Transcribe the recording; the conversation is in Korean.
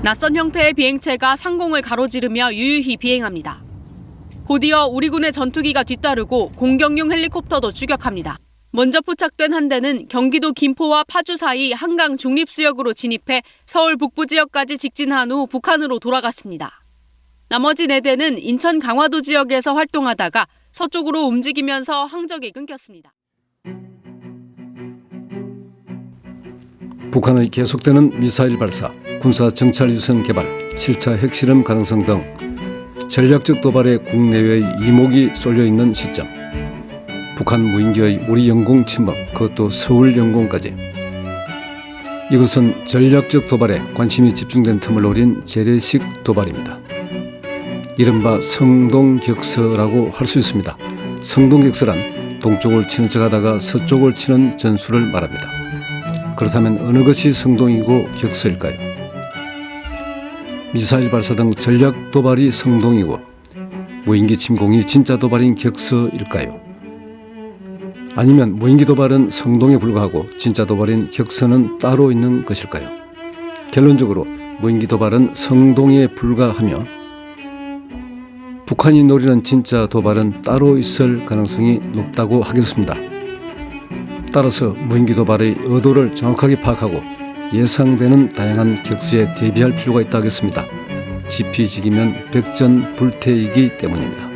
낯선 형태의 비행체가 상공을 가로지르며 유유히 비행합니다. 곧이어 우리 군의 전투기가 뒤따르고 공격용 헬리콥터도 추격합니다. 먼저 포착된 한 대는 경기도 김포와 파주 사이 한강 중립수역으로 진입해 서울 북부 지역까지 직진한 후 북한으로 돌아갔습니다. 나머지 네 대는 인천 강화도 지역에서 활동하다가 서쪽으로 움직이면서 항적이 끊겼습니다. 북한의 계속되는 미사일 발사, 군사 정찰 유선 개발, 7차 핵실험 가능성 등 전략적 도발에 국내외의 이목이 쏠려 있는 시점. 북한 무인기의 우리 영공 침범, 그것도 서울 영공까지. 이것은 전략적 도발에 관심이 집중된 틈을 노린 재래식 도발입니다. 이른바 성동격서라고 할 수 있습니다. 성동격서란 동쪽을 치는 척하다가 서쪽을 치는 전술을 말합니다. 그렇다면 어느 것이 성동이고 격서일까요? 미사일 발사 등 전략 도발이 성동이고 무인기 침공이 진짜 도발인 격서일까요? 아니면 무인기 도발은 성동에 불과하고 진짜 도발인 격서는 따로 있는 것일까요? 결론적으로 무인기 도발은 성동에 불과하며 북한이 노리는 진짜 도발은 따로 있을 가능성이 높다고 하겠습니다. 따라서 무인기 도발의 의도를 정확하게 파악하고 예상되는 다양한 격수에 대비할 필요가 있다 하겠습니다. 지피지기면 백전불태이기 때문입니다.